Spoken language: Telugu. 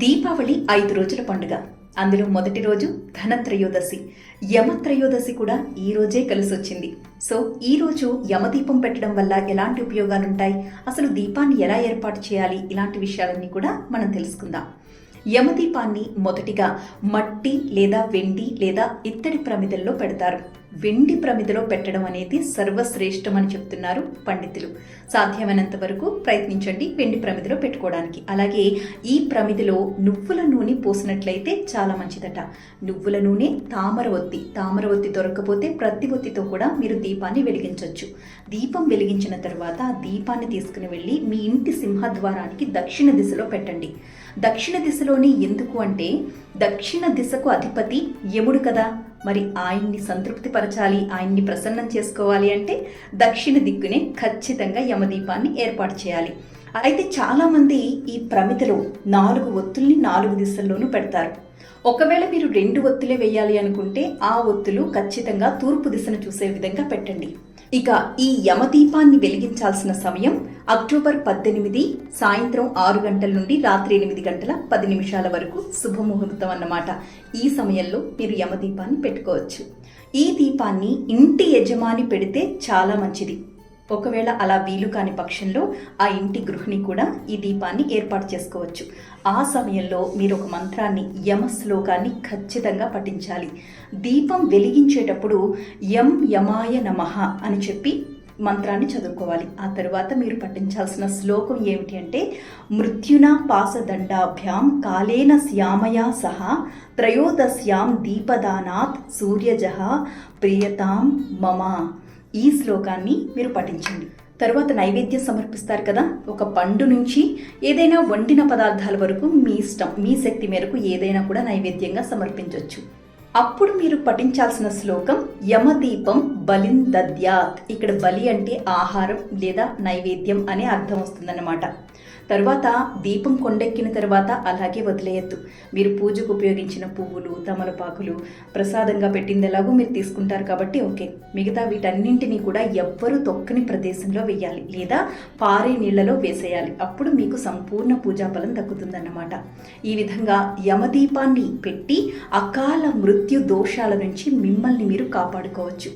దీపావళి ఐదు రోజుల పండుగ. అందులో మొదటి రోజు ధనత్రయోదశి. యమత్రయోదశి కూడా ఈ రోజే కలిసి వచ్చింది సో ఈ రోజు యమదీపం పెట్టడం వల్ల ఎలాంటి ఉపయోగాలు ఉంటాయి అసలు దీపాన్ని ఎలా ఏర్పాటు చేయాలి? ఇలాంటి విషయాలన్నీ కూడా మనం తెలుసుకుందాం. యమదీపాన్ని మొదటిగా మట్టి లేదా వెండి లేదా ఇత్తడి ప్రమిదల్లో పెడతారు. వెండి ప్రమిదలో పెట్టడం అనేది సర్వశ్రేష్టం అని చెప్తున్నారు పండితులు. సాధ్యమైనంత వరకు ప్రయత్నించండి వెండి ప్రమిదలో పెట్టుకోవడానికి. అలాగే ఈ ప్రమిదిలో నువ్వుల నూనె పోసినట్లయితే చాలా మంచిదట. నువ్వుల నూనె తామర ఒత్తి. తామర ఒత్తి దొరకకపోతే ప్రతి ఒత్తితో కూడా మీరు దీపాన్ని వెలిగించవచ్చు దీపం వెలిగించిన తర్వాత దీపాన్ని తీసుకుని వెళ్ళి మీ ఇంటి సింహద్వారానికి దక్షిణ దిశలో పెట్టండి. దక్షిణ దిశలోని ఎందుకు అంటే దక్షిణ దిశకు అధిపతి యముడు కదా. మరి ఆయన్ని సంతృప్తిపరచాలి ఆయన్ని ప్రసన్నం చేసుకోవాలి అంటే దక్షిణ దిక్కునే ఖచ్చితంగా యమదీపాన్ని ఏర్పాటు చేయాలి. అయితే చాలామంది ఈ ప్రమిదలో నాలుగు ఒత్తుల్ని నాలుగు దిశల్లోనూ పెడతారు. ఒకవేళ మీరు రెండు ఒత్తులే వేయాలి అనుకుంటే ఆ ఒత్తులు ఖచ్చితంగా తూర్పు దిశను చూసే విధంగా పెట్టండి. ఇక ఈ యమదీపాన్ని వెలిగించాల్సిన సమయం అక్టోబర్ పద్దెనిమిది సాయంత్రం ఆరు గంటల నుండి రాత్రి ఎనిమిది గంటల పది నిమిషాల వరకు శుభముహూర్తం అన్నమాట. ఈ సమయంలో మీరు యమదీపాన్ని పెట్టుకోవచ్చు. ఈ దీపాన్ని ఇంటి యజమాని పెడితే చాలా మంచిది. ఒకవేళ అలా వీలు కాని పక్షంలో ఆ ఇంటి గృహిణి కూడా ఈ దీపాన్ని ఏర్పాటు చేసుకోవచ్చు. ఆ సమయంలో మీరు ఒక మంత్రాన్ని యమ శ్లోకాన్ని ఖచ్చితంగా పఠించాలి. దీపం వెలిగించేటప్పుడు యం యమాయ నమః అని చెప్పి మంత్రాన్ని చదువుకోవాలి. ఆ తర్వాత మీరు పఠించాల్సిన శ్లోకం ఏమిటి అంటే మృత్యునా పాసదండాభ్యాం కాలేన శ్యామయా సహా త్రయోదశ్యాం దీపదానాత్ సూర్యజహ ప్రియతాం మమ. ఈ శ్లోకాన్ని మీరు పఠించండి. తరువాత నైవేద్యం సమర్పిస్తారు కదా? ఒక పండు నుంచి ఏదైనా వండిన పదార్థాల వరకు మీ ఇష్టం మీ శక్తి మేరకు ఏదైనా కూడా నైవేద్యంగా సమర్పించవచ్చు అప్పుడు మీరు పఠించాల్సిన శ్లోకం యమదీపం బలిన్ దద్యాత్. ఇక్కడ బలి అంటే ఆహారం లేదా నైవేద్యం అనే అర్థం వస్తుందన్నమాట. తర్వాత దీపం కొండెక్కిన తర్వాత అలాగే వదిలేయద్దు. మీరు పూజకు ఉపయోగించిన పువ్వులు తమలపాకులు ప్రసాదంగా పెట్టింది ఎలాగో మీరు తీసుకుంటారు కాబట్టి ఓకే. మిగతా వీటన్నింటినీ కూడా ఎవ్వరూ తొక్కని ప్రదేశంలో వేయాలి లేదా పారే నీళ్ళలో వేసేయాలి. అప్పుడు మీకు సంపూర్ణ పూజాఫలం దక్కుతుందన్నమాట. ఈ విధంగా యమదీపాన్ని పెట్టి అకాల మృత్యు దోషాల నుంచి మిమ్మల్ని మీరు కాపాడుకోవచ్చు.